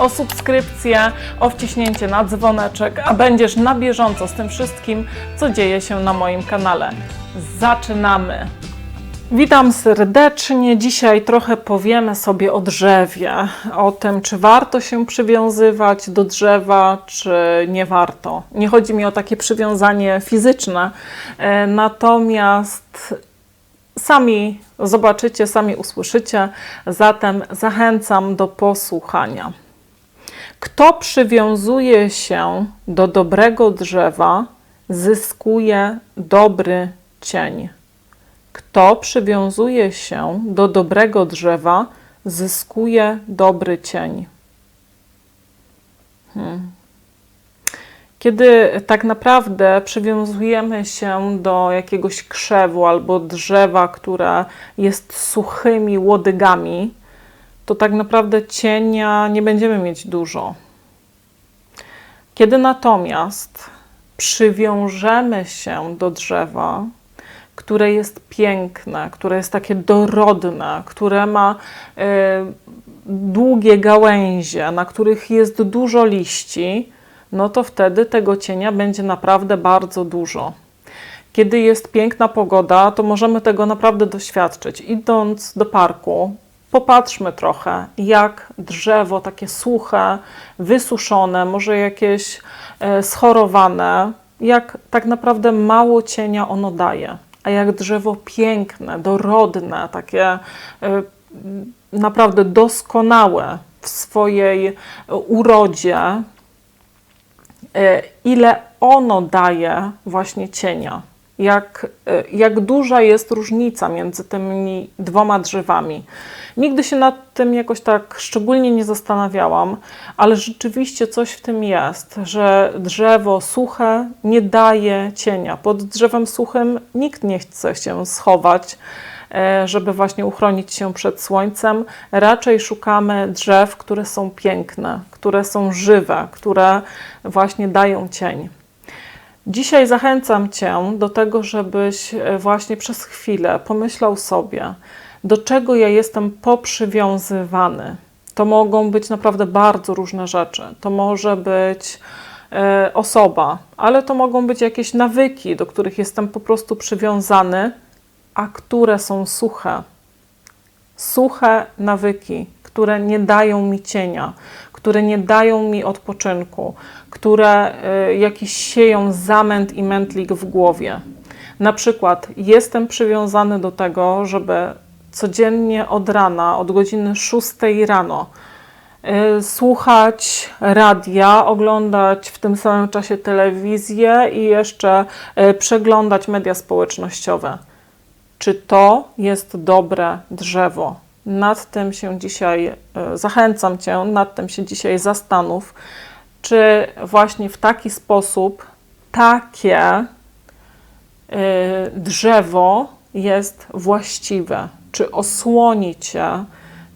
o subskrypcję, o wciśnięcie na dzwoneczek, a będziesz na bieżąco z tym wszystkim, co dzieje się na moim kanale. Zaczynamy! Witam serdecznie. Dzisiaj trochę powiemy sobie o drzewie, o tym, czy warto się przywiązywać do drzewa, czy nie warto. Nie chodzi mi o takie przywiązanie fizyczne, e, natomiast sami zobaczycie, sami usłyszycie, zatem zachęcam do posłuchania. Kto przywiązuje się do dobrego drzewa, zyskuje dobry cień. Kto przywiązuje się do dobrego drzewa, zyskuje dobry cień. Hmm. Kiedy tak naprawdę przywiązujemy się do jakiegoś krzewu albo drzewa, które jest suchymi łodygami, to tak naprawdę cienia nie będziemy mieć dużo. Kiedy natomiast przywiążemy się do drzewa, które jest piękne, które jest takie dorodne, które ma y, długie gałęzie, na których jest dużo liści, no to wtedy tego cienia będzie naprawdę bardzo dużo. Kiedy jest piękna pogoda, to możemy tego naprawdę doświadczyć. Idąc do parku, popatrzmy trochę, jak drzewo takie suche, wysuszone, może jakieś e, schorowane, jak tak naprawdę mało cienia ono daje. A jak drzewo piękne, dorodne, takie e, naprawdę doskonałe w swojej urodzie, e, ile ono daje właśnie cienia jak, jak duża jest różnica między tymi dwoma drzewami. Nigdy się nad tym jakoś tak szczególnie nie zastanawiałam, ale rzeczywiście coś w tym jest, że drzewo suche nie daje cienia. Pod drzewem suchym nikt nie chce się schować, e, żeby właśnie uchronić się przed słońcem. Raczej szukamy drzew, które są piękne, które są żywe, które właśnie dają cień. Dzisiaj zachęcam Cię do tego, żebyś e, właśnie przez chwilę pomyślał sobie, do czego ja jestem poprzywiązywany. To mogą być naprawdę bardzo różne rzeczy. To może być e, osoba, ale to mogą być jakieś nawyki, do których jestem po prostu przywiązany, a które są suche. Suche nawyki, które nie dają mi cienia, które nie dają mi odpoczynku, które y, jakiś sieją zamęt i mętlik w głowie. Na przykład jestem przywiązany do tego, żeby codziennie od rana, od godziny 6 rano, y, słuchać radia, oglądać w tym samym czasie telewizję i jeszcze y, przeglądać media społecznościowe. Czy to jest dobre drzewo? Nad tym się dzisiaj e, zachęcam Cię, nad tym się dzisiaj zastanów, czy właśnie w taki sposób takie e, drzewo jest właściwe, czy osłoni Cię,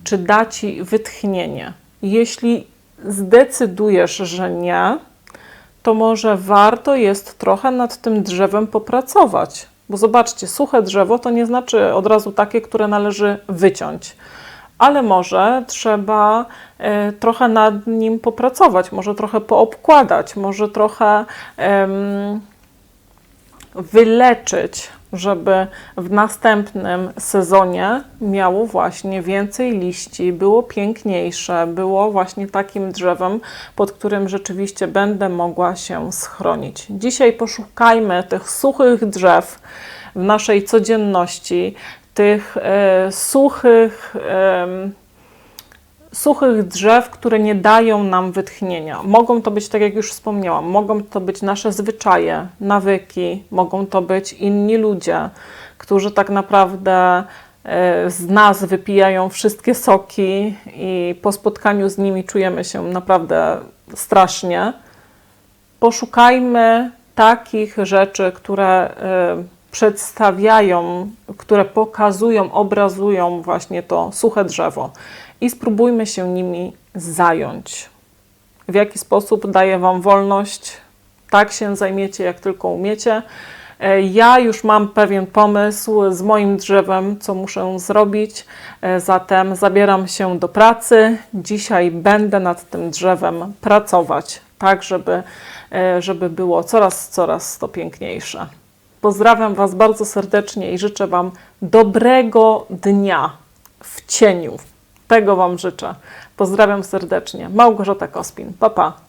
czy da Ci wytchnienie. Jeśli zdecydujesz, że nie, to może warto jest trochę nad tym drzewem popracować bo zobaczcie, suche drzewo to nie znaczy od razu takie, które należy wyciąć, ale może trzeba e, trochę nad nim popracować, może trochę poobkładać, może trochę wyleczyć żeby w następnym sezonie miało właśnie więcej liści, było piękniejsze, było właśnie takim drzewem, pod którym rzeczywiście będę mogła się schronić. Dzisiaj poszukajmy tych suchych drzew w naszej codzienności, tych e, suchych. E, suchych drzew, które nie dają nam wytchnienia. Mogą to być, tak jak już wspomniałam, mogą to być nasze zwyczaje, nawyki, mogą to być inni ludzie, którzy tak naprawdę e, z nas wypijają wszystkie soki i po spotkaniu z nimi czujemy się naprawdę strasznie. Poszukajmy takich rzeczy, które y, przedstawiają, które pokazują, obrazują właśnie to suche drzewo i spróbujmy się nimi zająć. W jaki sposób daję Wam wolność? Tak się zajmiecie, jak tylko umiecie. E, Ja już mam pewien pomysł z moim drzewem, co muszę zrobić, e, zatem zabieram się do pracy. Dzisiaj będę nad tym drzewem pracować, tak żeby, e, żeby było coraz, coraz to piękniejsze. Pozdrawiam Was bardzo serdecznie i życzę Wam dobrego dnia w cieniu. Tego Wam życzę. Pozdrawiam serdecznie. Małgorzata Kospin. Pa, pa.